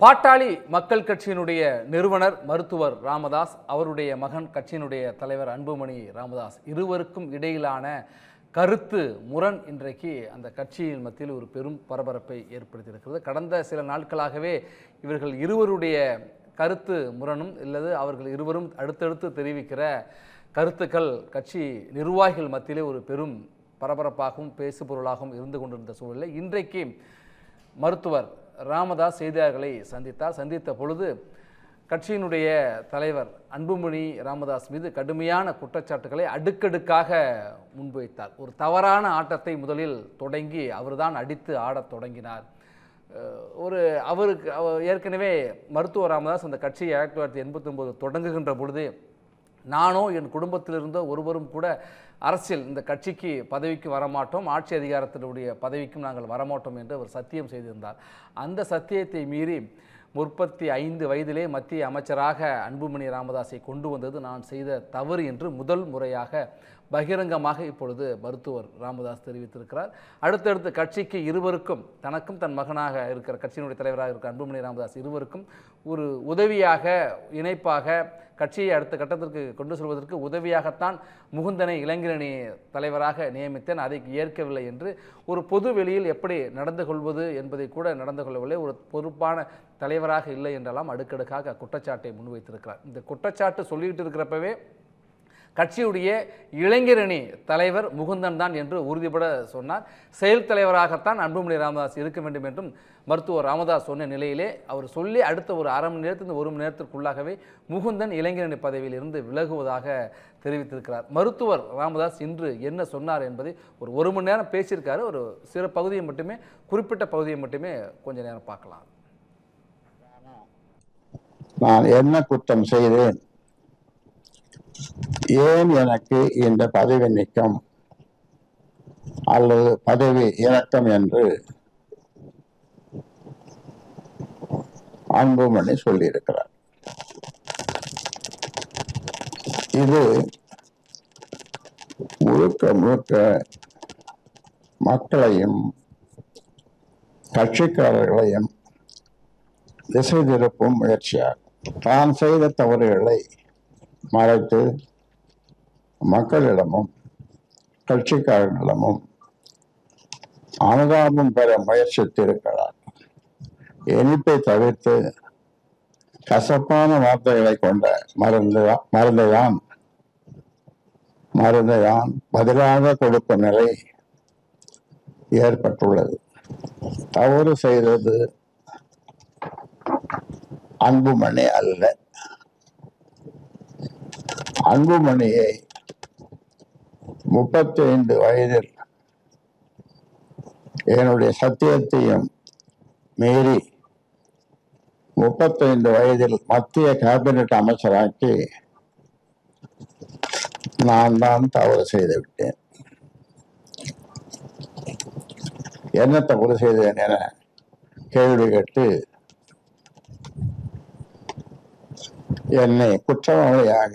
பாட்டாளி மக்கள் கட்சியினுடைய நிறுவனர் மருத்துவர் ராமதாஸ் அவருடைய மகன் கட்சியினுடைய தலைவர் அன்புமணி ராமதாஸ் இருவருக்கும் இடையிலான கருத்து முரண் இன்றைக்கு அந்த கட்சியின் மத்தியில் ஒரு பெரும் பரபரப்பை ஏற்படுத்தியிருக்கிறது. கடந்த சில நாட்களாகவே இவர்கள் இருவருடைய கருத்து முரணும் இல்லது அவர்கள் இருவரும் அடுத்தடுத்து தெரிவிக்கிற கருத்துக்கள் கட்சி நிர்வாகிகள் மத்தியிலே ஒரு பெரும் பரபரப்பாகவும் பேசுபொருளாகவும் இருந்து கொண்டிருந்த சூழலில் இன்றைக்கு மருத்துவர் ராமதாஸ் செய்தியாளர்களை சந்தித்தார். சந்தித்த பொழுது கட்சியினுடைய தலைவர் அன்புமணி ராமதாஸ் மீது கடுமையான குற்றச்சாட்டுகளை அடுக்கடுக்காக முன்வைத்தார். ஒரு தவறான ஆட்டத்தை முதலில் தொடங்கி அவர்தான் அடித்து ஆடத் தொடங்கினார். ஒரு அவருக்கு ஏற்கனவே மருத்துவ ராமதாஸ் அந்த கட்சியை ஆயிரத்தி தொள்ளாயிரத்தி எண்பத்தொம்போது தொடங்குகின்ற பொழுது நானோ என் குடும்பத்திலிருந்தோ ஒருவரும் கூட அரசியல் இந்த கட்சிக்கு பதவிக்கு வரமாட்டோம் ஆட்சி அதிகாரத்தினுடைய பதவிக்கும் நாங்கள் வரமாட்டோம் என்று அவர் சத்தியம் செய்திருந்தார். அந்த சத்தியத்தை மீறி முப்பத்தி ஐந்து வயதிலே மத்திய அமைச்சராக அன்புமணி ராமதாஸை கொண்டு வந்தது நான் செய்த தவறு என்று முதல் முறையாக பகிரங்கமாக இப்பொழுது மருத்துவர் ராமதாஸ் தெரிவித்திருக்கிறார். அடுத்தடுத்து கட்சிக்கு இருவருக்கும் தனக்கும் தன் மகனாக இருக்கிற கட்சியினுடைய தலைவராக இருக்கிற அன்புமணி ராமதாஸ் இருவருக்கும் ஒரு உதவியாக இணைப்பாக கட்சியை அடுத்த கட்டத்திற்கு கொண்டு செல்வதற்கு உதவியாகத்தான் முகுந்தனை இளைஞரணி தலைவராக நியமித்தேன். அதை ஏற்கவில்லை என்று ஒரு பொது வெளியில் எப்படி நடந்து கொள்வது என்பதை கூட நடந்து கொள்ளவில்லை. ஒரு பொறுப்பான தலைவராக இல்லை என்றெல்லாம் அடுக்கடுக்காக குற்றச்சாட்டை முன்வைத்திருக்கிறார். இந்த குற்றச்சாட்டு சொல்லிக்கிட்டு இருக்கிறப்பவே கட்சியுடைய இளைஞரணி தலைவர் முகுந்தன் தான் என்று உறுதிபட சொன்னார். செயல் தலைவராகத்தான் அன்புமணி ராமதாஸ் இருக்க வேண்டும் என்றும் மருத்துவர் ராமதாஸ் சொன்ன நிலையிலே அவர் சொல்லி அடுத்த ஒரு அரை மணி நேரத்திலிருந்து ஒரு மணி நேரத்திற்குள்ளாகவே முகுந்தன் இளைஞரணி பதவியில் இருந்து விலகுவதாக தெரிவித்திருக்கிறார். மருத்துவர் ராமதாஸ் இன்று என்ன சொன்னார் என்பதை ஒரு ஒரு மணி நேரம் பேசியிருக்காரு. ஒரு சிறு பகுதியை மட்டுமே குறிப்பிட்ட பகுதியை மட்டுமே கொஞ்ச நேரம் பார்க்கலாம். நான் என்ன குற்றம் செய்தேன்? ஏன் எனக்கு இந்த பதவி நீக்கம்? அல்லது பதவி இறக்கம் என்று? அன்புமணி சொல்லியிருக்கிறார். இது முழுக்க முழுக்க மக்களையும் கட்சிக்காரர்களையும் திசை திருப்பும் முயற்சியாகும். தான் செய்த தவறுகளை மறைத்து மக்களிடமும் கட்சிக்காரர்களிடமும் அனுதாபம் பெற முயற்சித்திருக்கிறார். இனிப்பை தவிர்த்து கசப்பான வார்த்தைகளை கொண்ட மருந்து மருந்தைதான் மருந்தைதான் பதிலாக கொடுக்கும் நிலை ஏற்பட்டுள்ளது. தவறு செய்தது அன்புமணி அல்ல. அன்புமணியை முப்பத்தி ஐந்து வயதில் என்னுடைய சத்தியத்தையும் மீறி முப்பத்தைந்து வயதில் மத்திய கேபினட் அமைச்சராக்கி நான் தான் தவறு செய்து விட்டேன். என்ன தவறு செய்தேன் என கேள்வி கேட்டு என்னை குற்றவாளியாக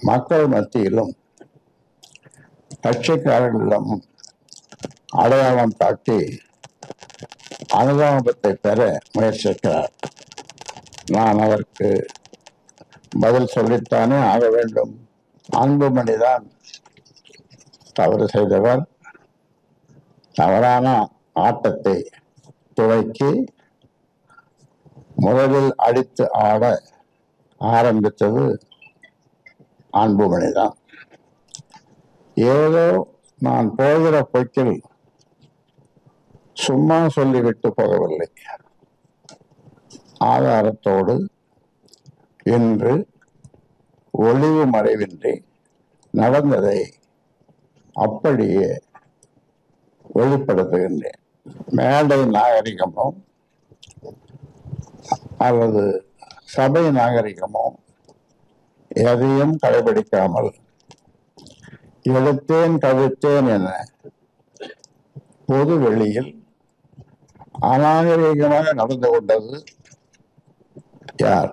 மக்கள் மத்தியிலும் கட்சிக்காரர்களிடம் அடையாளம் காட்டி அனுதாபத்தை பெற முயற்சிக்கிறார். நான் அவருக்கு பதில் சொல்லித்தானே ஆக வேண்டும். அன்புமணிதான் தவறு செய்தவர். தவறான ஆட்டத்தை துவக்கி முதலில் அடித்து ஆட ஆரம்பித்தது அன்புமணிதான் ஏதோ நான் போகிற போக்கில் சும்மா சொல்லிவிட்டு போகவில்லை. ஆதாரத்தோடு இன்று ஒளிவு மறைவின்றி நடந்ததை அப்படியே வெளிப்படுத்துகின்றேன். மேடை நாகரிகமும் அல்லது சபை நாகரிகமோ எதையும் கடைபிடிக்காமல் எடுத்தேன் கவிழ்த்தேன் என பொது வெளியில் அநாகரிகமாக நடந்து கொண்டது யார்?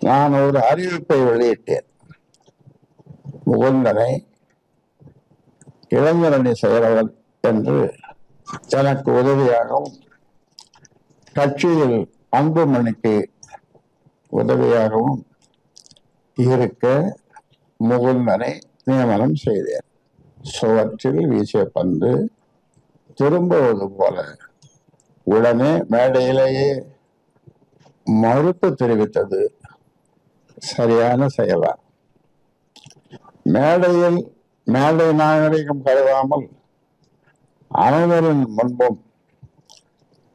நான் ஒரு அறிவிப்பை வெளியிட்டேன். முகுந்தனை இளைஞரணி செயலர் என்று எனக்கு உதவியாகவும் கட்சியில் அன்புமணிக்கு உதவியாகவும் இருக்க முகுந்தனை நியமனம் செய்தேன். சுவற்றில் வீசிய பந்து திரும்புவது போல உடனே மேடையிலேயே மறுப்பு தெரிவித்தது. சரியான செயலா. மேடையில் மேடை நாகரிகம் கருதாமல் அனைவரின் முன்பும்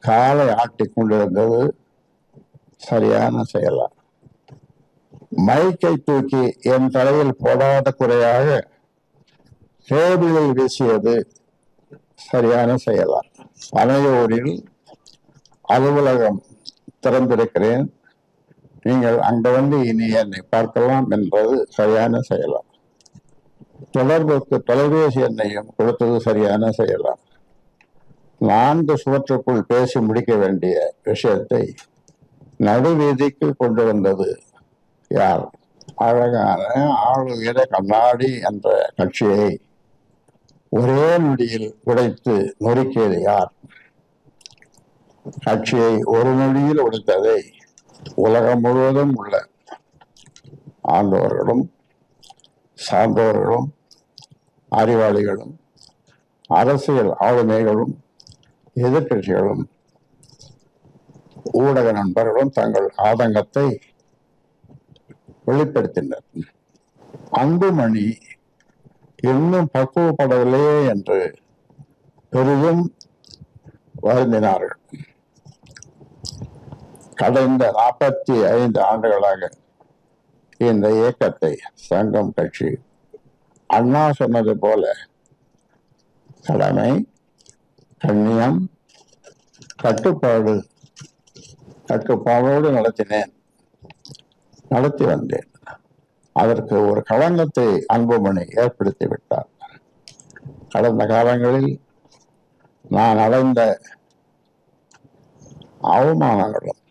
காலை ஆட்டி கொண்டிருந்தது சரியான செயலா. மைக்கை தூக்கி என் தலையில் போடாத குறையாக டேபிளில் வீசியது சரியான செயலா. பனையூரில் அலுவலகம் திறந்திருக்கிறேன். நீங்கள் அங்க வந்து இனி என்னை பார்க்கலாம் என்பது சரியான செயலா. தொடர்புக்கு தொலைபேசி எண்ணையும் கொடுத்தது சரியான செயலா. நான்கு சுவற்றுக்குள் பேசி முடிக்க வேண்டிய விஷயத்தை நடுவீதிக்கு கொண்டு வந்தது யார்? அழகான ஆளுகிற கண்ணாடி என்ற கட்சியை ஒரே நொடியில் உடைத்து நொறுக்கியது யார்? கட்சியை ஒரு நொடியில் உடைத்ததை உலகம் முழுவதும் உள்ள ஆண்டவர்களும் சார்ந்தவர்களும் அறிவாளிகளும் அரசியல் ஆளுமைகளும் எதிர்கட்சிகளும் ஊடக நண்பர்களும் தங்கள் ஆதங்கத்தை வெளிப்படுத்தினர். அன்புமணி இன்னும் பக்குவப்படவில்லையே என்று பெரிதும் வருந்தினார்கள். கடந்த நாற்பத்தி ஐந்து ஆண்டுகளாக இந்த இயக்கத்தை சங்கம் கட்சி அண்ணா சொன்னது போல கடமை கண்ணியம் கட்டுப்பாடு கட்டுப்பாடோடு நடத்தினேன். நடத்தி வந்தேன். அதற்கு ஒரு களங்கத்தை அன்புமணி ஏற்படுத்தி விட்டார். கடந்த காலங்களில் நான் அடைந்த அவமானங்களும்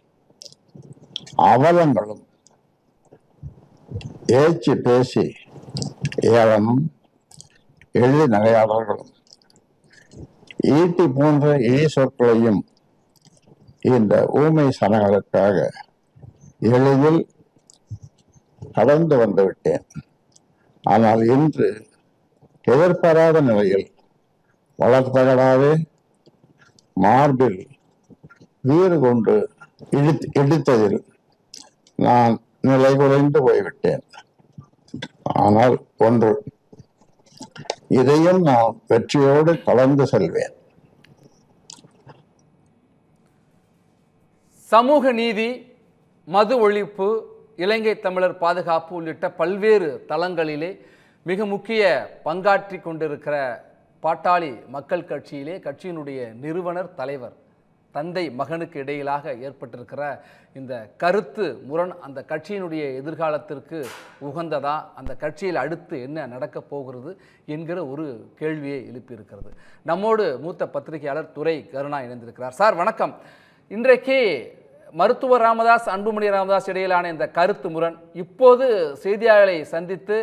அவலங்களும் ஏச்சு பேசி ஏளனும் எழுதி நகையாளர்களும் ஈட்டி போன்ற இனி சொற்களையும் இந்த ஊமை சனங்களுக்காக எளிதில் கடந்து வந்துவிட்டேன் ஆனால் இன்று எதிர்பாராத நிலையில் வளர்த்தகடாவே மார்பில் வீறு கொண்டு இடித்து இடித்ததில் நான் நிலை குறைந்து போய்விட்டேன். ஆனால் ஒன்று இதையும் நான் வெற்றியோடு கலந்து செல்வேன். சமூக நீதி மது ஒழிப்பு இலங்கை தமிழர் பாதுகாப்பு உள்ளிட்ட பல்வேறு தளங்களிலே மிக முக்கிய பங்காற்றி கொண்டிருக்கிற பாட்டாளி மக்கள் கட்சியிலே கட்சியினுடைய நிறுவனர் தலைவர் தந்தை மகனுக்கு இடையிலாக ஏற்பட்டிருக்கிற இந்த கருத்து முரண் அந்த கட்சியினுடைய எதிர்காலத்திற்கு உகந்ததா? அந்த கட்சியில் அடுத்து என்ன நடக்கப் போகிறது என்கிற ஒரு கேள்வியை எழுப்பியிருக்கிறது. நம்மோடு மூத்த பத்திரிகையாளர் துரை கருணா இணைந்திருக்கிறார். சார் வணக்கம். இன்றைக்கு மருத்துவர் ராமதாஸ் அன்புமணி ராமதாஸ் இடையிலான இந்த கருத்து முரண் இப்போது செய்தியாளர்களை சந்தித்து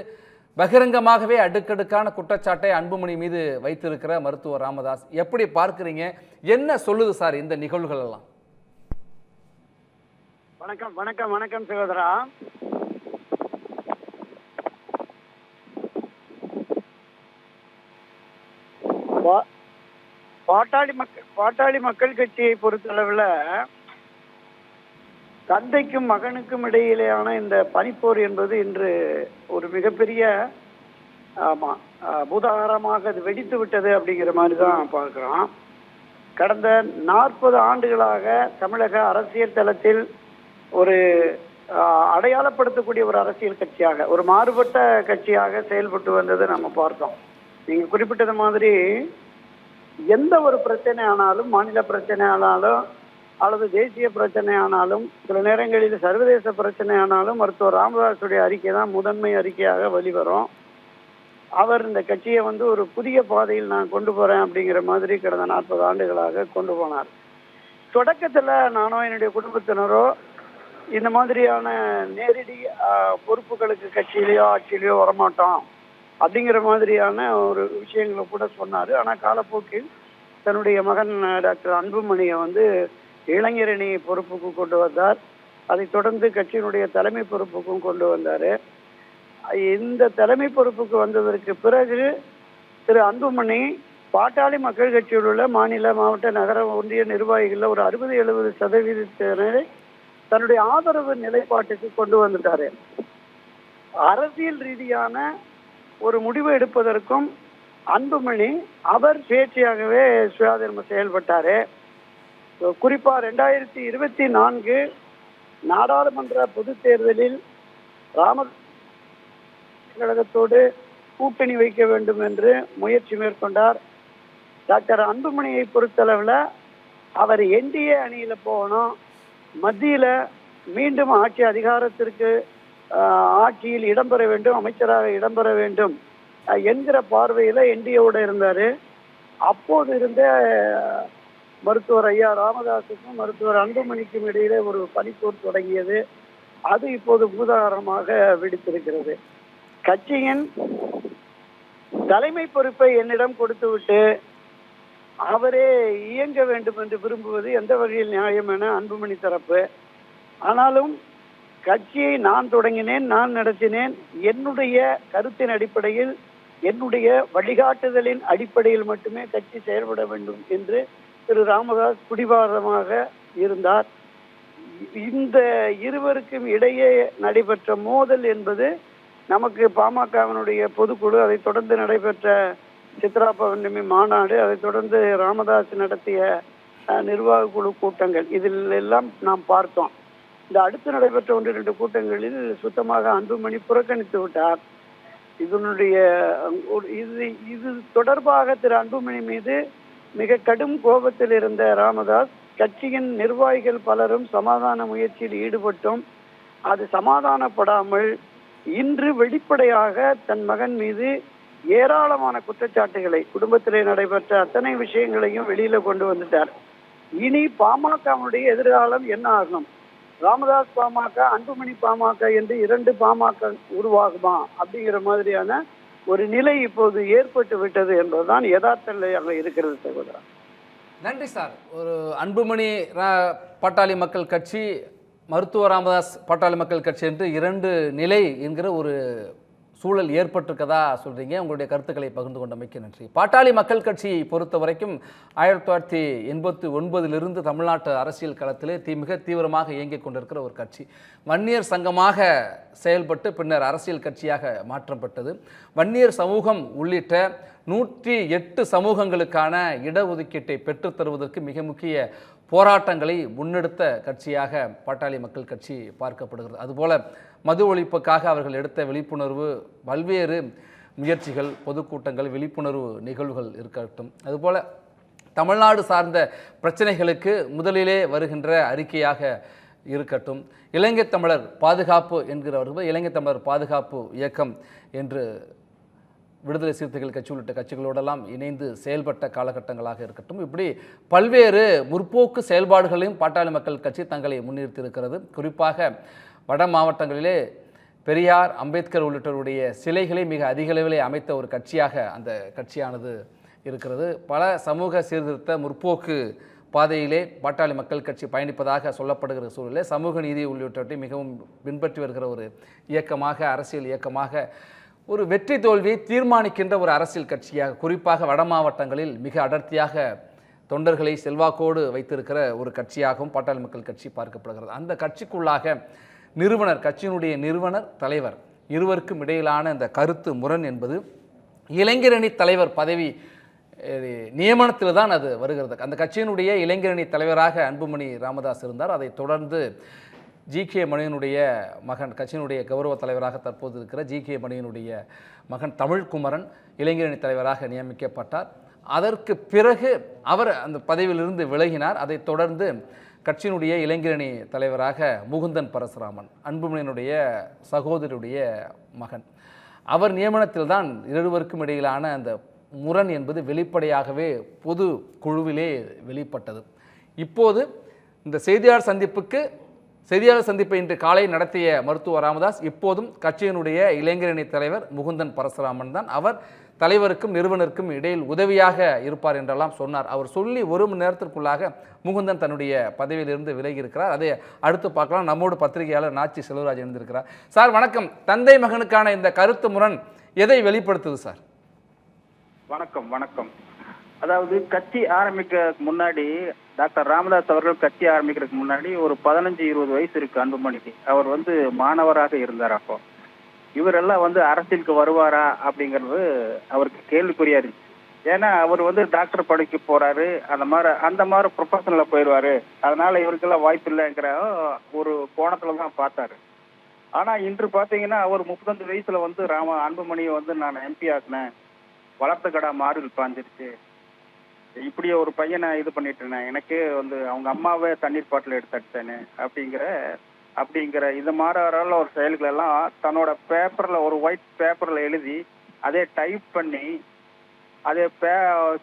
பகிரங்கமாகவே அடுக்கடுக்கான குற்றச்சாட்டை அன்புமணி மீது வைத்திருக்கிற மருத்துவர் ராமதாஸ். எப்படி பார்க்குறீங்க? என்ன சொல்லுது சார் இந்த நிகழ்வுகள் எல்லாம் வணக்கம் வணக்கம் வணக்கம் சகோதரா. பா- பாட்டாளி மக்கள் பாட்டாளி மக்கள் கட்சியை பொறுத்தளவில் தந்தைக்கும் மகனுக்கும் இடையிலேயான இந்த பனிப்போர் என்பது இன்று ஒரு மிகப்பெரிய ஆமாம் ஆஹ், பூதாகரமாக அது வெடித்து விட்டது அப்படிங்கிற மாதிரி தான் பார்க்குறோம். கடந்த நாற்பது ஆண்டுகளாக தமிழக அரசியல் தளத்தில் ஒரு அடையாளப்படுத்தக்கூடிய ஒரு அரசியல் கட்சியாக ஒரு மாறுபட்ட கட்சியாக செயல்பட்டு வந்ததை நம்ம பார்த்தோம். நீங்கள் குறிப்பிட்டது மாதிரி எந்த ஒரு பிரச்சனை ஆனாலும் மாநில பிரச்சனை ஆனாலும் அல்லது தேசிய பிரச்சனை ஆனாலும் சில நேரங்களில் சர்வதேச பிரச்சனை ஆனாலும் மருத்துவர் ராமதாஸுடைய அறிக்கை தான் முதன்மை அறிக்கையாக வெளிவரும். அவர் இந்த கட்சியை வந்து ஒரு புதிய பாதையில் நான் கொண்டு போறேன் அப்படிங்கிற மாதிரி கடந்த நாற்பது ஆண்டுகளாக கொண்டு போனார். தொடக்கத்தில் நானோ என்னுடைய குடும்பத்தினரோ இந்த மாதிரியான நேரடி பொறுப்புகளுக்கு கட்சியிலேயோ ஆட்சியிலேயோ வரமாட்டோம் அப்படிங்கிற மாதிரியான ஒரு விஷயங்களை கூட சொன்னார். ஆனால் காலப்போக்கில் தன்னுடைய மகன் டாக்டர் அன்புமணியை வந்து இளைஞரணி பொறுப்புக்கு கொண்டு வந்தார். அதைத் தொடர்ந்து கட்சியினுடைய தலைமை பொறுப்புக்கும் கொண்டு வந்தார். இந்த தலைமை பொறுப்புக்கு வந்ததற்கு பிறகு திரு அன்புமணி பாட்டாளி மக்கள் கட்சியில் உள்ள மாநில மாவட்ட நகர ஒன்றிய நிர்வாகிகளில் ஒரு அறுபது எழுபது சதவீதத்தினரை தன்னுடைய ஆதரவு நிலைப்பாட்டுக்கு கொண்டு வந்துட்டாரு. அரசியல் ரீதியான ஒரு முடிவு எடுப்பதற்கும் அன்புமணி அவர் சுயேட்சையாகவே சுயாதீனமாக செயல்பட்டாரு. குறிப்பா ரெண்டாயிரத்தி இருபத்தி நான்கு நாடாளுமன்ற பொதுத் தேர்தலில் ராம கழகத்தோடு கூட்டணி வைக்க வேண்டும் என்று முயற்சி மேற்கொண்டார். டாக்டர் அன்புமணியை பொறுத்தளவில் அவர் என்டிஏ அணியில் போகணும். மத்தியில் மீண்டும் ஆட்சி அதிகாரத்திற்கு ஆட்சியில் இடம்பெற வேண்டும் அமைச்சராக இடம்பெற வேண்டும் என்கிற பார்வையில் என்டிஏவோட இருந்தார். அப்போது இருந்த மருத்துவர் ஐயா ராமதாசுக்கும் மருத்துவர் அன்புமணிக்கும் இடையிலே ஒரு பனிப்போர் தொடங்கியது. அது இப்போது பூதாகரமாக வெடித்திருக்கிறது. கட்சியின் தலைமை பொறுப்பை என்னிடம் கொடுத்துவிட்டு அவரே இயங்க வேண்டும் என்று விரும்புவது எந்த வகையில் நியாயம் என அன்புமணி தரப்பு. ஆனாலும் கட்சியை நான் தொடங்கினேன் நான் நடத்தினேன். என்னுடைய கருத்தின் அடிப்படையில் என்னுடைய வழிகாட்டுதலின் அடிப்படையில் மட்டுமே கட்சி செயல்பட வேண்டும் என்று திரு ராமதாஸ் பிடிவாதமாக இருந்தார். இந்த இருவருக்கும் இடையே நடைபெற்ற மோதல் என்பது நமக்கு பாமகவினுடைய பொதுக்குழு அதை தொடர்ந்து நடைபெற்ற சித்ரா பௌர்ணமி மாநாடு அதைத் தொடர்ந்து ராமதாஸ் நடத்திய நிர்வாக குழு கூட்டங்கள். இதில் எல்லாம் நாம் பார்த்தோம். இந்த அடுத்து நடைபெற்ற ஒன்று இரண்டு கூட்டங்களில் சுத்தமாக அன்புமணி புறக்கணித்து விட்டார். இதனுடைய இது இது தொடர்பாக திரு அன்புமணி மீது மிக கடும் கோபத்தில் இருந்த ராமதாஸ் கட்சியின் நிர்வாகிகள் பலரும் சமாதான முயற்சியில் ஈடுபட்டும். அது சமாதானப்படாமல் இன்று வெளிப்படையாக தன் மகன் மீது ஏராளமான குற்றச்சாட்டுகளை குடும்பத்திலே நடைபெற்ற அத்தனை விஷயங்களையும் வெளியில கொண்டு வந்துட்டார். இனி பாமகவுடைய எதிர்காலம் என்ன ஆகும்? ராமதாஸ் பாமக அன்புமணி பாமக என்று இரண்டு பாமக உருவாகுமா? அப்படிங்கிற மாதிரியான ஒரு நிலை இப்போது ஏற்பட்டு விட்டது என்பதுதான் யதார்த்த நிலையாக இருக்கிறது சகோதரா. நன்றி சார். ஒரு அன்புமணி ரா- பாட்டாளி மக்கள் கட்சி மருத்துவ ராமதாஸ் பாட்டாளி மக்கள் கட்சி என்று இரண்டு நிலை என்கிற ஒரு சூழல் ஏற்பட்டிருக்கதா சொல்கிறீங்க உங்களுடைய கருத்துக்களை பகிர்ந்து கொண்டமைக்கு நன்றி. பாட்டாளி மக்கள் கட்சியை பொறுத்த வரைக்கும் ஆயிரத்தி தொள்ளாயிரத்தி எண்பத்தி ஒன்பதிலிருந்து தமிழ்நாட்டு அரசியல் களத்திலே தீ மிக தீவிரமாக இயங்கிக் கொண்டிருக்கிற ஒரு கட்சி. வன்னியர் சங்கமாக செயல்பட்டு பின்னர் அரசியல் கட்சியாக மாற்றப்பட்டது. வன்னியர் சமூகம் உள்ளிட்ட நூற்றி எட்டு சமூகங்களுக்கான இடஒதுக்கீட்டை பெற்றுத் தருவதற்கு மிக முக்கிய போராட்டங்களை முன்னெடுத்த கட்சியாக பாட்டாளி மக்கள் கட்சி பார்க்கப்படுகிறது. அதுபோல மது ஒழிப்புக்காக அவர்கள் எடுத்த விழிப்புணர்வு பல்வேறு முயற்சிகள் பொதுக்கூட்டங்கள் விழிப்புணர்வு நிகழ்வுகள் இருக்கட்டும். அதுபோல் தமிழ்நாடு சார்ந்த பிரச்சனைகளுக்கு முதலிலே வருகின்ற அறிக்கையாக இருக்கட்டும். இலங்கை தமிழர் பாதுகாப்பு என்கிறவர்கள் இலங்கை தமிழர் பாதுகாப்பு இயக்கம் என்று விடுதலை சிறுத்தைகள் கட்சி உள்ளிட்ட கட்சிகளோடெல்லாம் இணைந்து செயல்பட்ட காலகட்டங்களாக இருக்கட்டும். இப்படி பல்வேறு முற்போக்கு செயல்பாடுகளையும் பாட்டாளி மக்கள் கட்சி தங்களை முன்னிறுத்தியிருக்கிறது. குறிப்பாக வட மாவட்டங்களிலே பெரியார் அம்பேத்கர் உள்ளிட்டோருடைய சிலைகளை மிக அதிக அளவிலே அமைத்த ஒரு கட்சியாக அந்த கட்சியானது இருக்கிறது. பல சமூக சீர்திருத்த முற்போக்கு பாதையிலே பாட்டாளி மக்கள் கட்சி பயணிப்பதாக சொல்லப்படுகிற சூழலில் சமூக நீதி உள்ளிட்டவற்றை மிகவும் பின்பற்றி வருகிற ஒரு இயக்கமாக அரசியல் இயக்கமாக ஒரு வெற்றி தோல்வியை தீர்மானிக்கின்ற ஒரு அரசியல் கட்சியாக குறிப்பாக வட மாவட்டங்களில் மிக அடர்த்தியாக தொண்டர்களை செல்வாக்கோடு வைத்திருக்கிற ஒரு கட்சியாகவும் பாட்டாளி மக்கள் கட்சி பார்க்கப்படுகிறது. அந்த கட்சிக்குள்ளாக நிறுவனர் கட்சியினுடைய நிறுவனர் தலைவர். இருவருக்கும் இடையிலான இந்த கருத்து முரண் என்பது இளைஞரணி தலைவர் பதவி நியமனத்தில் தான் அது வருகிறது. அந்த கட்சியினுடைய இளைஞரணி தலைவராக அன்புமணி ராமதாஸ் இருந்தார். அதைத் தொடர்ந்து ஜி கே மணியனுடைய மகன் கட்சியினுடைய கௌரவ தலைவராக தற்போது இருக்கிற ஜி கே மணியனுடைய மகன் தமிழ்குமரன் இளைஞரணி தலைவராக நியமிக்கப்பட்டார். அதற்கு பிறகு அவர் அந்த பதவியிலிருந்து விலகினார். அதைத் தொடர்ந்து கட்சியினுடைய இளைஞரணி தலைவராக முகுந்தன் பரசுராமன் அன்புமணியனுடைய சகோதரியுடைய மகன். அவர் நியமனத்தில் தான் இருவருக்கும் இடையிலான அந்த முரண் என்பது வெளிப்படையாகவே பொது குழுவிலே வெளிப்பட்டது. இப்போது இந்த செய்தியாளர் சந்திப்புக்கு செய்தியாளர் சந்திப்பை இன்று காலை நடத்திய மருத்துவர் ராமதாஸ் இப்போதும் கட்சியினுடைய இளைஞரணி தலைவர் முகுந்தன் பரசுராமன் தான். அவர் தலைவருக்கும் நிறுவனருக்கும் இடையில் உதவியாக இருப்பார் என்றெல்லாம் சொன்னார். அவர் சொல்லி ஒரு மணி நேரத்திற்குள்ளாக முகுந்தன் தன்னுடைய பதவியிலிருந்து விலகி இருக்கிறார் அதை அடுத்து பார்க்கலாம். நம்மோடு பத்திரிகையாளர் நாச்சி செல்வராஜ் இருந்திருக்கிறார் சார் வணக்கம். தந்தை மகனுக்கான இந்த கருத்து முரண் எதை வெளிப்படுத்துது சார்? வணக்கம் வணக்கம். அதாவது கட்சி ஆரம்பிக்க முன்னாடி டாக்டர் ராமதாஸ் அவர்கள் கட்சி ஆரம்பிக்கிறதுக்கு முன்னாடி ஒரு பதினஞ்சு இருபது வயசு இருக்கு அன்புமணிக்கு. அவர் வந்து மாணவராக இருந்தார் அப்போ. இவரெல்லாம் வந்து அரசியலுக்கு வருவாரா அப்படிங்கிறது அவருக்கு கேள்விக்குறியா இருந்துச்சு. ஏன்னா அவர் வந்து டாக்டர் படிக்க போறாரு அந்த மாதிரி அந்த மாதிரி ப்ரொஃபஷனில் போயிடுவாரு. அதனால இவருக்கெல்லாம் வாய்ப்பு இல்லைங்கிற ஒரு கோணத்துல தான் பார்த்தாரு. ஆனா இன்று பாத்தீங்கன்னா அவர் முப்பத்தஞ்சு வயசுல வந்து ராம அன்புமணியை வந்து நான் எம்பி ஆக்குனேன். வளர்த்த கடா மாறுதல் பாஞ்சிருச்சு. இப்படி ஒரு பையனை இது பண்ணிட்டேனே எனக்கே வந்து அவங்க அம்மாவே தண்ணீர் பாட்டில் எடுத்து அடிச்சேனே அப்படிங்கிற அப்படிங்கிற இது மாதிரி ஒரு செயல்கள் எல்லாம் தன்னோட பேப்பர்ல ஒரு ஒயிட் பேப்பர்ல எழுதி அதே டைப் பண்ணி அதே பே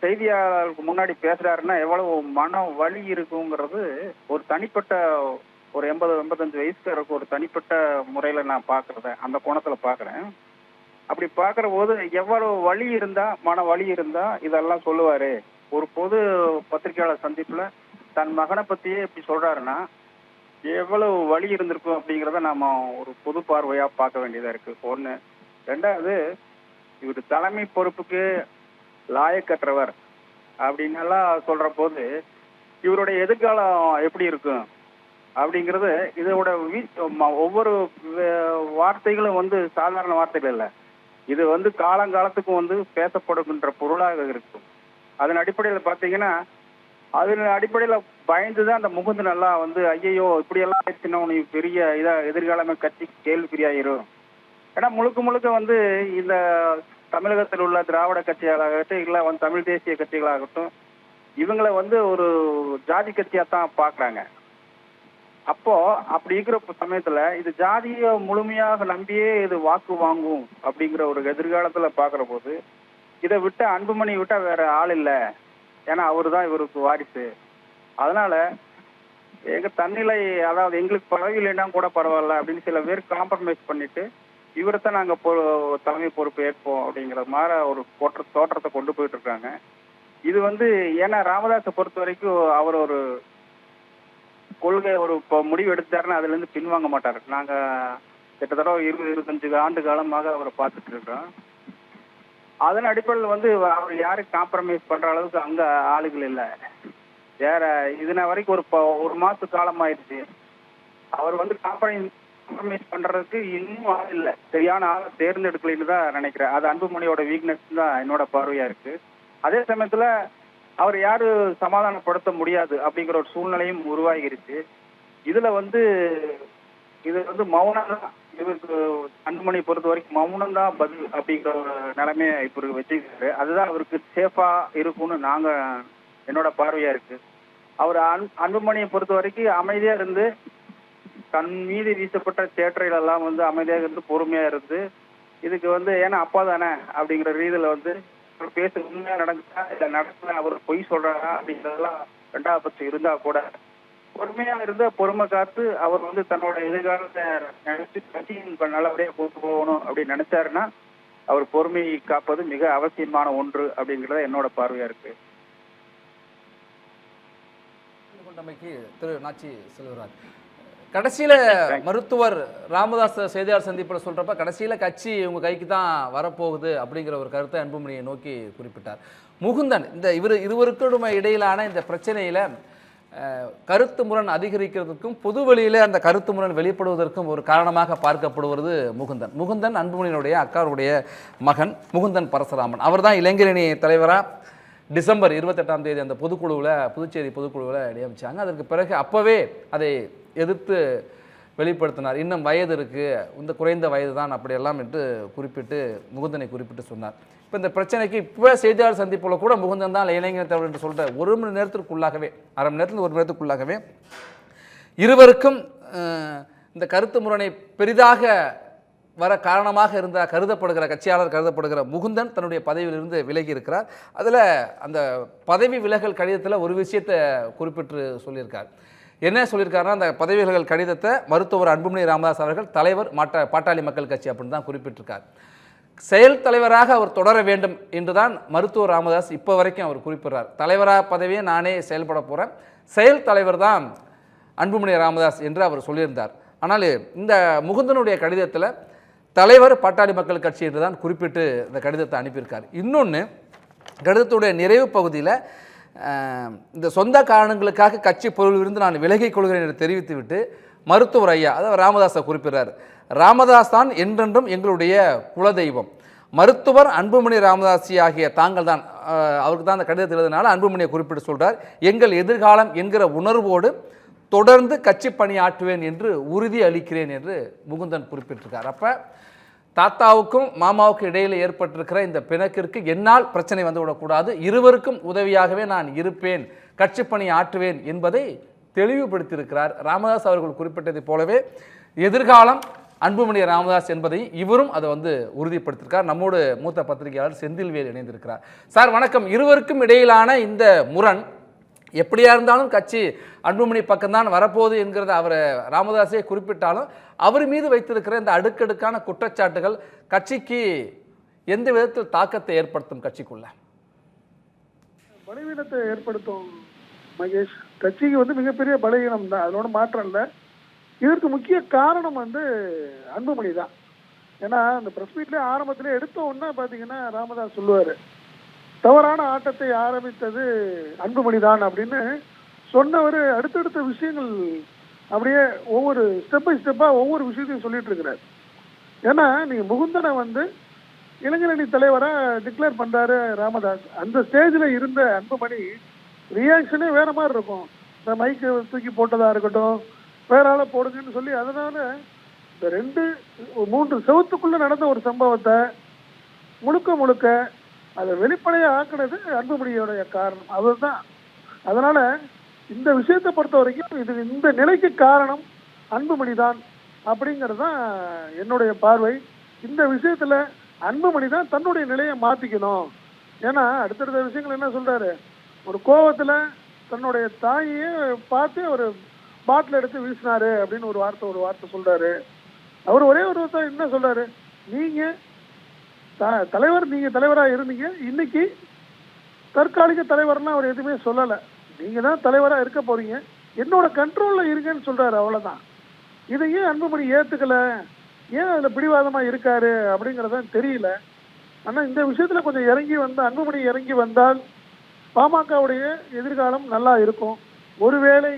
செய்தியாளருக்கு முன்னாடி பேசுறாருன்னா எவ்வளவு மன வலி இருக்குங்கிறது ஒரு தனிப்பட்ட ஒரு எண்பது எண்பத்தஞ்சு வயசுக்காரருக்கு ஒரு தனிப்பட்ட முறையில நான் பாக்குறத அந்த கோணத்துல பாக்குறேன். அப்படி பாக்குற போது எவ்வளவு வழி இருந்தா மன வலி இருந்தா இதெல்லாம் சொல்லுவாரு. ஒரு பொது பத்திரிகையாளர் சந்திப்புல தன் மகனை பத்தியே இப்படி சொல்றாருன்னா எவ்வளவு வழி இருந்திருக்கும் அப்படிங்கிறத நாம ஒரு பொது பார்வையா பார்க்க வேண்டியதா இருக்கு. ஒண்ணு. ரெண்டாவது இவர் தலைமை பொறுப்புக்கு லாயக்கற்றவர் அப்படின்னு எல்லாம் சொல்ற போது இவருடைய எதிர்காலம் எப்படி இருக்கும்? அப்படிங்கிறது இதோட வீ- ஒவ்வொரு வார்த்தைகளும் வந்து சாதாரண வார்த்தைகள் இல்லை. இது வந்து காலங்காலத்துக்கும் வந்து பேசப்படுகின்ற பொருளாக இருக்கும். அதன் அடிப்படையில் பார்த்தீங்கன்னா அதன் அடிப்படையில் பயந்து தான் அந்த முகுந்து நல்லா வந்து ஐயையோ இப்படியெல்லாம் ஆயிடுச்சுன்னா உனக்கு பெரிய இதாக எதிர்காலமே கட்சி கேள்விக்குறியாயிரும் ஏன்னா முழுக்க முழுக்க வந்து இந்த தமிழகத்தில் உள்ள திராவிட கட்சிகளாகட்டும் இல்லை வந்து தமிழ் தேசிய கட்சிகளாகட்டும் இவங்களை வந்து ஒரு ஜாதி கட்சியாக தான் பார்க்குறாங்க. அப்போ அப்படி இருக்கிற சமயத்துல இது ஜாதியை முழுமையாக நம்பியே இது வாக்கு வாங்கும் அப்படிங்கிற ஒரு எதிர்காலத்துல பாக்குற போது இதை விட்டு அன்புமணி விட்டா வேற ஆள் இல்ல. ஏன்னா அவரு தான் இவருக்கு வாரிசு. அதனால எங்க தன்னிலை அதாவது எங்களுக்கு பதவி கூட பரவாயில்ல அப்படின்னு சில பேர் காம்ப்ரமைஸ் பண்ணிட்டு இவரைத்தான் நாங்க பொ- தலைமை பொறுப்பு ஏற்போம் அப்படிங்கிற மாதிரி ஒரு தோற்ற தோற்றத்தை கொண்டு போயிட்டு இருக்காங்க. இது வந்து ஏன்னா ராமதாஸை பொறுத்த வரைக்கும் அவர் ஒரு கொள்கை ஒரு இப்போ முடிவு எடுத்தாருன்னா அதுல இருந்து பின்வாங்க மாட்டார். நாங்க கிட்டத்தட்ட இருபது இருபத்தஞ்சு ஆண்டு காலமாக அவரை பார்த்துட்டு இருக்கோம் அதன் அடிப்படையில் வந்து அவர் யாரும் காம்ப்ரமைஸ் பண்ற அளவுக்கு அங்க ஆளுகள் இல்லை. வேற இதுன வரைக்கும் ஒரு ப- ஒரு மாச காலம் ஆயிடுச்சு. அவர் வந்து காம்ப்ரமைஸ் காம்ப்ரமைஸ் பண்றதுக்கு இன்னும் ஆள் இல்லை. சரியான ஆளை தேர்ந்தெடுக்கலைன்னு தான் நினைக்கிறேன். அது அன்புமணியோட வீக்னஸ் தான் என்னோட பார்வையா இருக்கு. அதே சமயத்துல அவர் யாரு சமாதானப்படுத்த முடியாது அப்படிங்கிற ஒரு சூழ்நிலையும் உருவாகிருச்சு. இதுல வந்து இது வந்து மௌனம் தான். இவருக்கு அன்புமணி பொறுத்த வரைக்கும் மௌனம் தான் பதில் அப்படிங்கிற ஒரு நிலைமையை இப்ப வச்சிருக்காரு. அதுதான் அவருக்கு சேஃபா இருக்கும்னு நாங்க என்னோட பார்வையா இருக்கு. அவர் அன் அன்புமணியை பொறுத்த வரைக்கும் அமைதியா இருந்து தன் மீது வீசப்பட்ட தேட்டர்கள் எல்லாம் வந்து அமைதியாக இருந்து பொறுமையா இருந்து இதுக்கு வந்து ஏன்னா அப்பா தானே அப்படிங்கிற ரீதியில வந்து அவர் பேச உண்மையா நடந்துச்சா இல்ல நடக்கல அவர் பொய் சொல்றாரா அப்படிங்கறதெல்லாம் ரெண்டாவது பட்சம் இருந்தா கூட பொறுமையா இருந்து பொறுமை காத்து அவர் வந்து தன்னோட எதிர்காலத்தை நினைச்சு கட்சியின் நல்லபடியா கொண்டு போகணும் அப்படின்னு நினைச்சாருன்னா அவர் பொறுமையை காப்பது மிக அவசியமான ஒன்று அப்படிங்கறத என்னோட பார்வையா இருக்கு. திரு நாச்சி செல்வராஜ். கடைசியில மருத்துவர் ராமதாஸ் செய்தியாளர் சந்திப்பில் சொல்றப்ப கடைசியில கட்சி உங்க கைக்கு தான் வரப்போகுது அப்படிங்கிற ஒரு கருத்தை அன்புமணியை நோக்கி குறிப்பிட்டார். முகுந்தன் இந்த இவர் இருவருக்கும் இடையிலான இந்த பிரச்சனையில கருத்து முரண் அதிகரிக்கிறதுக்கும் பொதுவெளியில் அந்த கருத்து முரண் வெளிப்படுவதற்கும் ஒரு காரணமாக பார்க்கப்படுவது முகுந்தன். முகுந்தன் அன்புமணியினுடைய அக்காருடைய மகன் முகுந்தன் பரசுராமன். அவர்தான் இளைஞரணி தலைவராக டிசம்பர் இருபத்தெட்டாம் தேதி அந்த பொதுக்குழுவில் புதுச்சேரி பொதுக்குழுவில் நியமித்தாங்க அதற்கு பிறகு அப்போவே அதை எதிர்த்து வெளிப்படுத்தினார். இன்னும் வயது இருக்குது இந்த குறைந்த வயது தான் அப்படியெல்லாம் என்று குறிப்பிட்டு முகுந்தனை குறிப்பிட்டு சொன்னார். இப்போ இந்த பிரச்சனைக்கு இப்போ செய்தியாளர் சந்திப்பில் கூட முகுந்தன் தான் இளைஞர் தலைவர் என்று சொல்கிற ஒரு மணி நேரத்திற்குள்ளாகவே அரை மணி நேரத்தில் ஒரு மணி நேரத்துக்குள்ளாகவே இருவருக்கும் இந்த கருத்து முரணை பெரிதாக வர காரணமாக இருந்த கருதப்படுகிற கட்சியாளர் கருதப்படுகிற முகுந்தன் தன்னுடைய பதவியிலிருந்து விலகி இருக்கிறார். அதில் அந்த பதவி விலகல் கடிதத்தில் ஒரு விஷயத்தை குறிப்பிட்டு சொல்லியிருக்கார். என்ன சொல்லியிருக்காருன்னா அந்த பதவிகள் கடிதத்தை மருத்துவர் அன்புமணி ராமதாஸ் அவர்கள் தலைவர் மாட்ட பாட்டாளி மக்கள் கட்சி அப்படின்னு தான் குறிப்பிட்டிருக்கார். செயல் தலைவராக அவர் தொடர வேண்டும் என்றுதான் மருத்துவர் ராமதாஸ் இப்போ வரைக்கும் அவர் குறிப்பிடுறார். தலைவராக பதவியை நானே செயல்பட போகிறேன் செயல் தலைவர் தான் அன்புமணி ராமதாஸ் என்று அவர் சொல்லியிருந்தார். ஆனால் இந்த முகுந்தனுடைய கடிதத்தில் தலைவர் பாட்டாளி மக்கள் கட்சி என்று தான் குறிப்பிட்டு இந்த கடிதத்தை அனுப்பியிருக்கார். இன்னொன்று கடிதத்துடைய நிறைவு பகுதியில் இந்த சொந்த காரணங்களுக்காக கட்சி பொருளிலிருந்து நான் விலகிக் கொள்கிறேன் என்று தெரிவித்துவிட்டு மருத்துவர் ஐயா அதாவது ராமதாஸை குறிப்பிடுறார். ராமதாஸ் தான் என்றென்றும் எங்களுடைய குலதெய்வம். மருத்துவர் அன்புமணி ராமதாசி ஆகிய தாங்கள் தான் அவருக்கு தான் அந்த கடிதத்தில் எழுதினால அன்புமணியை குறிப்பிட்டு சொல்கிறார் எங்கள் எதிர்காலம் என்கிற உணர்வோடு தொடர்ந்து கட்சி பணியாற்றுவேன் என்று உறுதி அளிக்கிறேன் என்று முகுந்தன் குறிப்பிட்டிருக்கார். அப்போ தாத்தாவுக்கும் மாமாவுக்கும் இடையில் ஏற்பட்டிருக்கிற இந்த பிணக்கிற்கு என்னால் பிரச்சனை வந்துவிடக்கூடாது. இருவருக்கும் உதவியாகவே நான் இருப்பேன். கட்சி பணி ஆற்றுவேன் என்பதை தெளிவுபடுத்தியிருக்கிறார் ராமதாஸ் அவர்கள் குறிப்பிட்டதைப் போலவே எதிர்காலம் அன்புமணி ராமதாஸ் என்பதை இவரும் அதை வந்து உறுதிப்படுத்தியிருக்கார். நம்மோடு மூத்த பத்திரிகையாளர் செந்தில்வேல் இணைந்திருக்கிறார். சார் வணக்கம். இருவருக்கும் இடையிலான இந்த முரண் எப்படியா இருந்தாலும் கட்சி அன்புமணி பக்கம்தான் வரப்போகுது என்கிறத அவர் ராமதாஸே குறிப்பிட்டாலும் அவர் மீது வைத்திருக்கிற இந்த அடுக்கடுக்கான குற்றச்சாட்டுகள் கட்சிக்கு எந்த விதத்தில் தாக்கத்தை ஏற்படுத்தும் கட்சிக்குள்ள? பலவீனத்தை ஏற்படுத்தும் மகேஷ். கட்சிக்கு வந்து மிகப்பெரிய பலவீனம் தான். அதனோட மாற்றம் இல்லை. இதற்கு முக்கிய காரணம் வந்து அன்புமணி தான். ஏன்னா அந்த ப்ரெஸ் மீட்லேயே ஆரம்பத்திலே எடுத்த உடனே பார்த்தீங்கன்னா ராமதாஸ் சொல்லுவார் தவறான ஆட்டத்தை ஆரம்பித்தது அன்புமணி தான் அப்படின்னு சொன்னவர் அடுத்தடுத்த விஷயங்கள் அப்படியே ஒவ்வொரு ஸ்டெப் பை ஸ்டெப்பாக ஒவ்வொரு விஷயத்தையும் சொல்லிட்டு இருக்கிறார். ஏன்னா நீங்கள் முகுந்தனை வந்து இளைஞரணி தலைவராக டிக்ளேர் பண்றாரு ராமதாஸ். அந்த ஸ்டேஜில் இருந்த அன்புமணி ரியாக்ஷனே வேற மாதிரி இருக்கும். இந்த மைக்கு தூக்கி போட்டதா இருக்கட்டும் வேற ஆளை போடுங்கன்னு சொல்லி அதனால இந்த ரெண்டு மூன்று செவத்துக்குள்ள நடந்த ஒரு சம்பவத்தை முழுக்க முழுக்க அதை வெளிப்படையாக ஆக்குனது அன்புமணியோடைய காரணம். அதுதான் அதனால இந்த விஷயத்தை பொறுத்த வரைக்கும் இது இந்த நிலைக்கு காரணம் அன்புமணி தான் அப்படிங்கிறது தான் என்னுடைய பார்வை. இந்த விஷயத்தில் அன்புமணி தான் தன்னுடைய நிலையை மாற்றிக்கணும் ஏன்னா அடுத்தடுத்த விஷயங்கள் என்ன சொல்கிறாரு ஒரு கோவத்தில் தன்னுடைய தாயையே பார்த்து ஒரு பாட்டில் எடுத்து வீசினாரு அப்படின்னு ஒரு வார்த்தை ஒரு வார்த்தை சொல்கிறாரு அவர் ஒரே ஒரு வார்த்தை என்ன சொல்கிறாரு நீங்கள் தலைவர் நீங்க தலைவரா இருந்தீங்க. இன்னைக்கு தற்காலிக தலைவர்லாம் அவர் எதுவுமே சொல்லல. நீங்க தான் தலைவரா இருக்க போறீங்க. என்னோட கண்ட்ரோல்ல இருங்கன்னு சொல்றாரு அவ்வளவுதான். இதை ஏன் அன்புமணி ஏத்துக்கல? ஏன் அதுல பிடிவாதமா இருக்காரு அப்படிங்கறத தெரியல. ஆனா இந்த விஷயத்துல கொஞ்சம் இறங்கி வந்த அன்புமணி இறங்கி வந்தால் பாமகவுடைய எதிர்காலம் நல்லா இருக்கும். ஒருவேளை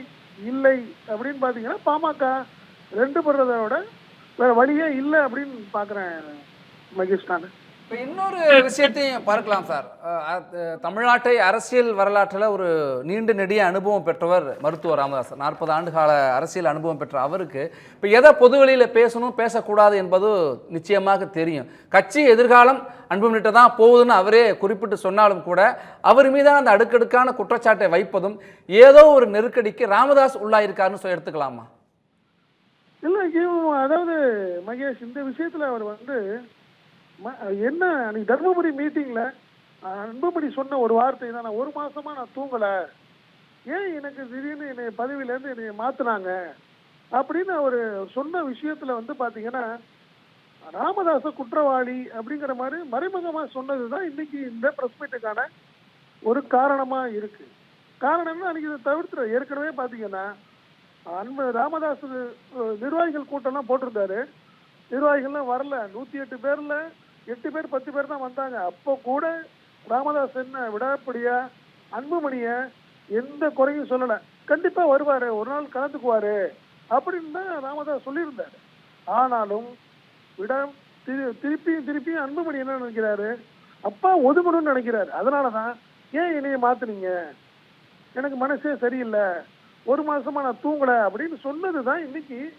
இல்லை அப்படின்னு பாத்தீங்கன்னா பாமக ரெண்டு படுறதோட விட வேற வழியே இல்லை அப்படின்னு பாக்குறேன் மகேஷ் நான். இப்போ இன்னொரு விஷயத்தையும் பார்க்கலாம் சார். தமிழ்நாட்டை அரசியல் வரலாற்றில் ஒரு நீண்ட நெடிய அனுபவம் பெற்றவர் மருத்துவர் ராமதாஸ். நாற்பது ஆண்டு கால அரசியல் அனுபவம் பெற்ற அவருக்கு இப்போ எதை பொதுவெளியில் பேசணும் பேசக்கூடாது என்பது நிச்சயமாக தெரியும். கட்சி எதிர்காலம் அன்புமிட்டு தான் போகுதுன்னு அவரே குறிப்பிட்டு சொன்னாலும் கூட அவர் மீதான அந்த அடுக்கடுக்கான குற்றச்சாட்டை வைப்பதும் ஏதோ ஒரு நெருக்கடிக்கு ராமதாஸ் உள்ளாயிருக்காருன்னு சொல்லி எடுத்துக்கலாமா? இல்லை அதாவது மகேஷ் இந்த விஷயத்தில் அவர் வந்து என்ன அன்னைக்கு தர்மபுரி மீட்டிங்ல அன்புமணி சொன்ன ஒரு வார்த்தை தான் நான் ஒரு மாசமா நான் தூங்கல. ஏன் எனக்கு திடீர்னு என்னை பதவியில இருந்து என்னை மாத்தினாங்க? அப்படின்னு அவர் சொன்ன விஷயத்துல வந்து பாத்தீங்கன்னா ராமதாச குற்றவாளி அப்படிங்கிற மாதிரி மறைமுகமா சொன்னதுதான் இன்னைக்கு இந்த பிரஸ் மீட்டுக்கான ஒரு காரணமா இருக்கு. காரணம் அன்னைக்கு இதை தவிர்த்துற ஏற்கனவே பாத்தீங்கன்னா அன்பு ராமதாஸ் நிர்வாகிகள் கூட்டம்லாம் போட்டிருந்தாரு. நிர்வாகிகள்லாம் வரல. நூத்தி எட்டு பேர்ல எட்டு பேர் பத்து பேர் தான் வந்தாங்க. அப்போ கூட ராமதாஸ் என்ன விடாப்படியா அன்புமணிய எந்த குறையும் சொல்லலை. கண்டிப்பா வருவாரு ஒரு நாள் கலந்துக்குவாரு அப்படின்னு தான் ராமதாஸ் சொல்லியிருந்தாரு. ஆனாலும் விட திரு- திருப்பியும் திருப்பியும் அன்புமணி என்ன நினைக்கிறாரு? அப்பா ஒதுமணும்னு நினைக்கிறாரு. அதனாலதான் ஏன் என்னைய மாத்துனீங்க? எனக்கு மனசே சரியில்லை. ஒரு மாசமா நான் தூங்கல அப்படின்னு சொன்னதுதான் இன்னைக்கு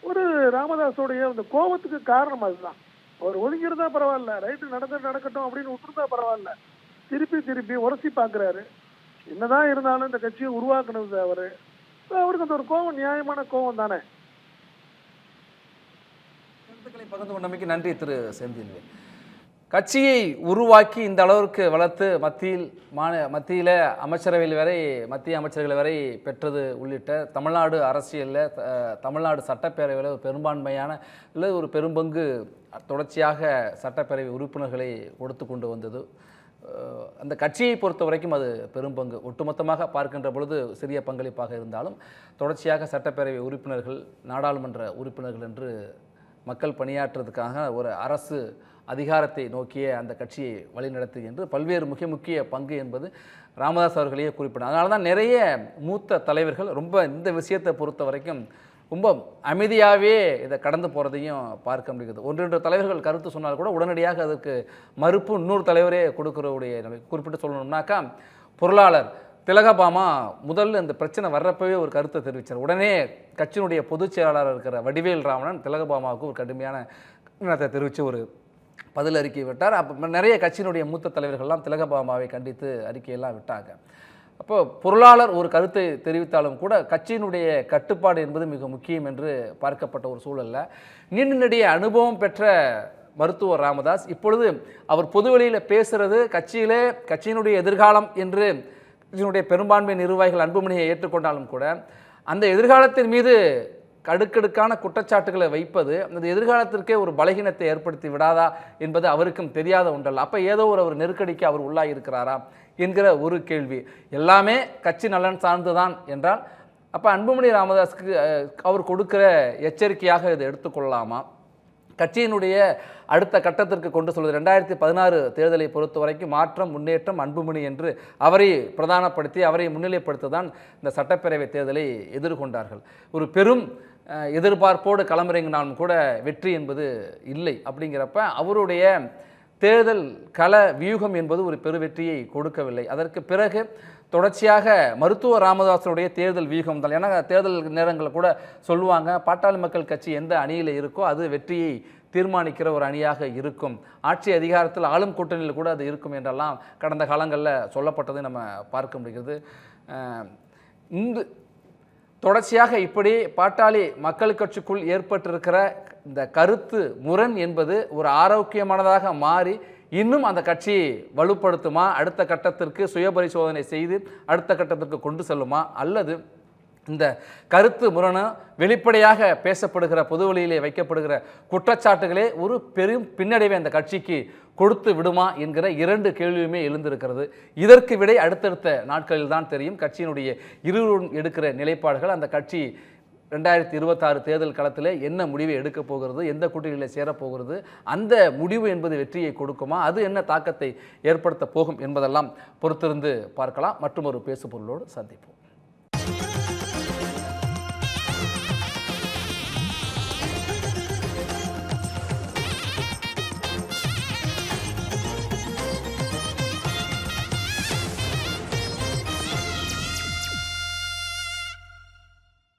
ஒரு ராமதாஸோடைய அந்த கோபத்துக்கு காரணம் அதுதான். அவர் ஒதுங்கிருந்தா பரவாயில்ல ரைட்டு நடந்து நடக்கட்டும் அப்படின்னு விட்டுருந்தா பரவாயில்ல. திருப்பி திருப்பி உரசி பாக்குறாரு என்னதான் இருந்தாலும் இந்த கட்சியை உருவாக்குனது அவரு. அவருக்கு அந்த ஒரு கோபம் நியாயமான கோபம் தானே. கருத்துக்களை பகிர்ந்து கொண்டமைக்கு நன்றி திரு செந்தில்வேல் கட்சியை உருவாக்கி இந்த அளவிற்கு வளர்த்து மத்தியில் மாநில மத்தியில் அமைச்சரவையில் வரை மத்திய அமைச்சர்கள் வரை பெற்றது உள்ளிட்ட தமிழ்நாடு அரசியலில் தமிழ்நாடு சட்டப்பேரவையில் ஒரு பெரும்பான்மையான இல்லை ஒரு பெரும்பங்கு தொடர்ச்சியாக சட்டப்பேரவை உறுப்பினர்களை கொடுத்து கொண்டு வந்தது. அந்த கட்சியை பொறுத்த வரைக்கும் அது பெரும்பங்கு. ஒட்டுமொத்தமாக பார்க்கின்ற பொழுது சிறிய பங்களிப்பாக இருந்தாலும் தொடர்ச்சியாக சட்டப்பேரவை உறுப்பினர்கள் நாடாளுமன்ற உறுப்பினர்கள் என்று மக்கள் பணியாற்றுறதுக்காக ஒரு அரசு அதிகாரத்தை நோக்கிய அந்த கட்சியை வழிநடத்து என்று பல்வேறு முக்கிய முக்கிய பங்கு என்பது ராமதாஸ் அவர்களையே குறிப்பிடும். அதனால தான் நிறைய மூத்த தலைவர்கள் ரொம்ப இந்த விஷயத்தை பொறுத்த வரைக்கும் ரொம்ப அமைதியாகவே இதை கடந்து போகிறதையும் பார்க்க முடியுது ஒன்று ரெண்டு தலைவர்கள் கருத்து சொன்னால் கூட உடனடியாக அதுக்கு மறுப்பு இன்னொரு தலைவரே கொடுக்குறவுடைய குறிப்பிட்டு சொல்லணும்னாக்கா பொருளாளர் திலகபாமா முதல்ல இந்த பிரச்சனை வர்றப்பவே ஒரு கருத்தை தெரிவித்தார் உடனே கட்சியினுடைய பொதுச் செயலாளர் இருக்கிற வடிவேல் ராமணன் திலகபாமாவுக்கு ஒரு கடுமையான கண்டனத்தை தெரிவித்து ஒரு பதில் அறிக்கை விட்டார். அப்போ நிறைய கட்சியினுடைய மூத்த தலைவர்கள்லாம் திலகபாமாவை கண்டித்து அறிக்கையெல்லாம் விட்டாங்க. அப்போ பொருளாளர் ஒரு கருத்தை தெரிவித்தாலும் கூட கட்சியினுடைய கட்டுப்பாடு என்பது மிக முக்கியம் என்று பார்க்கப்பட்ட ஒரு சூழலில். நீண்ட நெடிய அனுபவம் பெற்ற மருத்துவர் ராமதாஸ் இப்பொழுது அவர் பொதுவெளியில் பேசுறது கட்சியிலே கட்சியினுடைய எதிர்காலம் என்று கட்சியினுடைய பெரும்பான்மை நிர்வாகிகள் அன்புமணியை ஏற்றுக்கொண்டாலும் கூட அந்த எதிர்காலத்தின் மீது கடுக்கடுக்கான குற்றச்சாட்டுகளை வைப்பது அந்த எதிர்காலத்திற்கே ஒரு பலகீனத்தை ஏற்படுத்தி விடாதா என்பது அவருக்கும் தெரியாத ஒன்றல்ல. அப்போ ஏதோ ஒரு அவர் நெருக்கடிக்கு அவர் உள்ளாக இருக்கிறாரா என்கிற ஒரு கேள்வி. எல்லாமே கட்சி நலன் சார்ந்துதான் என்றால் அப்போ அன்புமணி ராமதாஸுக்கு அவர் கொடுக்குற எச்சரிக்கையாக இதை எடுத்துக்கொள்ளலாமா? கட்சியினுடைய அடுத்த கட்டத்திற்கு கொண்டு சொல்வது ரெண்டாயிரத்தி பதினாறு தேர்தலை பொறுத்த வரைக்கும் மாற்றம் முன்னேற்றம் அன்புமணி என்று அவரை பிரதானப்படுத்தி அவரை முன்னிலைப்படுத்த தான் இந்த சட்டப்பேரவை தேர்தலை எதிர்கொண்டார்கள். ஒரு பெரும் எதிர்பார்ப்போடு களமிறங்கினாலும் கூட வெற்றி என்பது இல்லை அப்படிங்கிறப்ப அவருடைய தேர்தல் கள வியூகம் என்பது ஒரு பெரு வெற்றியை கொடுக்கவில்லை. அதற்கு பிறகு தொடர்ச்சியாக மருத்துவ ராமதாசனுடைய தேர்தல் வியூகம் தான். ஏன்னா தேர்தல் நேரங்களில் கூட சொல்லுவாங்க பாட்டாளி மக்கள் கட்சி எந்த அணியில் இருக்கோ அது வெற்றியை தீர்மானிக்கிற ஒரு அணியாக இருக்கும். ஆட்சி அதிகாரத்தில் ஆளும் கூட்டணியில் கூட அது இருக்கும் என்றெல்லாம் கடந்த காலங்களில் சொல்லப்பட்டதை நம்ம பார்க்க முடிகிறது. இந்து இந்த தொடர்ச்சியாக இப்படி பாட்டாளி மக்கள் கட்சிக்குள் ஏற்பட்டிருக்கிற இந்த கருத்து முரண் என்பது ஒரு ஆரோக்கியமானதாக மாறி இன்னும் அந்த கட்சி வலுப்படுத்துமா? அடுத்த கட்டத்திற்கு சுயபரிசோதனை செய்து அடுத்த கட்டத்திற்கு கொண்டு செல்லுமா? அல்லது இந்த கருத்து முரண வெளிப்படையாக பேசப்படுகிற பொதுவெளியிலே வைக்கப்படுகிற குற்றச்சாட்டுகளே ஒரு பெரும் பின்னடைவை அந்த கட்சிக்கு கொடுத்து விடுமா என்கிற இரண்டு கேள்வியுமே எழுந்திருக்கிறது. இதற்கு விடை அடுத்தடுத்த நாட்களில் தான் தெரியும். கட்சியினுடைய இருவரும் எடுக்கிற நிலைப்பாடுகள் அந்த கட்சி ரெண்டாயிரத்தி இருபத்தாறு தேர்தல் களத்தில் என்ன முடிவை எடுக்கப் போகிறது எந்த கூட்டணியில் சேரப்போகிறது அந்த முடிவு என்பது வெற்றியை கொடுக்குமா அது என்ன தாக்கத்தை ஏற்படுத்த போகும் என்பதெல்லாம் பொறுத்திருந்து பார்க்கலாம். மற்றும் ஒரு பேசுபொருளோடு சந்திப்போம்.